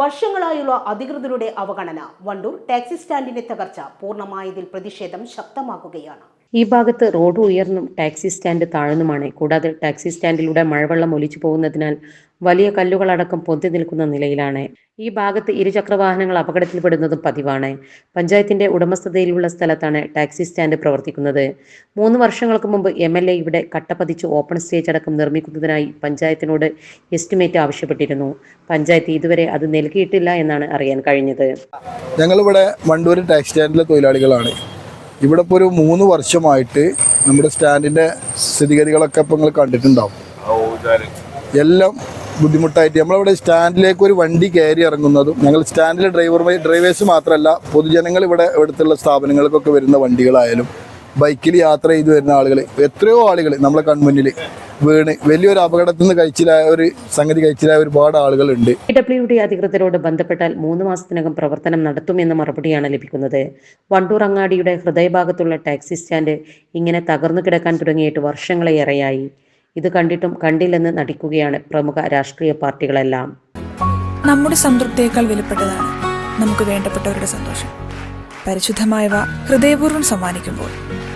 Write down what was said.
വർഷങ്ങളായുള്ള അധികൃതരുടെ അവഗണന. വണ്ടൂർ ടാക്സി സ്റ്റാൻഡിന്റെ തകർച്ച പൂർണമായതിൽ പ്രതിഷേധം ശക്തമാക്കുകയാണ്. ഈ ഭാഗത്ത് റോഡ് ഉയർന്നും ടാക്സി സ്റ്റാൻഡ് താഴ്ന്നുമാണ്. കൂടാതെ ടാക്സി സ്റ്റാൻഡിലൂടെ മഴവെള്ളം ഒലിച്ചു പോകുന്നതിനാൽ വലിയ കല്ലുകളടക്കം പൊന്തി നിൽക്കുന്ന നിലയിലാണ്. ഈ ഭാഗത്ത് ഇരുചക്രവാഹനങ്ങൾ അപകടത്തിൽപ്പെടുന്നതും പതിവാണ്. പഞ്ചായത്തിന്റെ ഉടമസ്ഥതയിലുള്ള സ്ഥലത്താണ് ടാക്സി സ്റ്റാൻഡ് പ്രവർത്തിക്കുന്നത്. മൂന്ന് വർഷങ്ങൾക്ക് മുമ്പ് എം എൽ എ ഇവിടെ കട്ടപ്പതിച്ച് ഓപ്പൺ സ്റ്റേജ് അടക്കം നിർമ്മിക്കുന്നതിനായി പഞ്ചായത്തിനോട് എസ്റ്റിമേറ്റ് ആവശ്യപ്പെട്ടിരുന്നു. പഞ്ചായത്ത് ഇതുവരെ അത് നൽകിയിട്ടില്ല എന്നാണ് അറിയാൻ കഴിഞ്ഞത്. ഞങ്ങളിവിടെ വണ്ടൂർ ടാക്സി സ്റ്റാൻഡിലെ തൊഴിലാളികളാണ്. ഇവിടെ ഇപ്പോൾ ഒരു മൂന്ന് വർഷമായിട്ട് നമ്മുടെ സ്റ്റാൻഡിന്റെ സ്ഥിതിഗതികളൊക്കെ ഇപ്പോൾ നിങ്ങൾ കണ്ടിട്ടുണ്ടാവും. എല്ലാം ബുദ്ധിമുട്ടായിട്ട് നമ്മളിവിടെ സ്റ്റാൻഡിലേക്ക് ഒരു വണ്ടി കയറി ഇറങ്ങുന്നതും ഞങ്ങൾ സ്റ്റാൻഡിലെ ഡ്രൈവർ ഡ്രൈവേഴ്സ് മാത്രമല്ല പൊതുജനങ്ങൾ ഇവിടെ ഇവിടുത്തെ സ്ഥാപനങ്ങൾക്കൊക്കെ വരുന്ന വണ്ടികളായാലും ബൈക്കിൽ യാത്ര ചെയ്തു വരുന്ന ആളുകൾ എത്രയോ ആളുകൾ നമ്മളെ കൺമുന്നിൽ വീണ് വലിയൊരു അപകടത്തിൽ നിന്ന് കഴിച്ചിലായ ഒരു സംഗതി കഴിച്ചിലായ ഒരുപാട് ആളുകളുണ്ട്. ഡബ്ല്യു ഡി അധികൃതരോട് ബന്ധപ്പെട്ടാൽ മൂന്ന് മാസത്തിനകം പ്രവർത്തനം നടത്തുമെന്ന മറുപടിയാണ് ലഭിക്കുന്നത്. വണ്ടൂർ അങ്ങാടിയുടെ ഹൃദയഭാഗത്തുള്ള ടാക്സി സ്റ്റാൻഡ് ഇങ്ങനെ തകർന്നു കിടക്കാൻ തുടങ്ങിയിട്ട് വർഷങ്ങളേറെയായി. ഇത് കണ്ടിട്ടും കണ്ടില്ലെന്ന് നടിക്കുകയാണ് പ്രമുഖ രാഷ്ട്രീയ പാർട്ടികളെല്ലാം. നമ്മുടെ സംതൃപ്തിയേക്കാൾ വിലപ്പെട്ടതാണ് നമുക്ക് വേണ്ടപ്പെട്ടവരുടെ സന്തോഷം. പരിശുദ്ധമായവ ഹൃദയപൂർവം സമ്മാനിക്കുമ്പോൾ.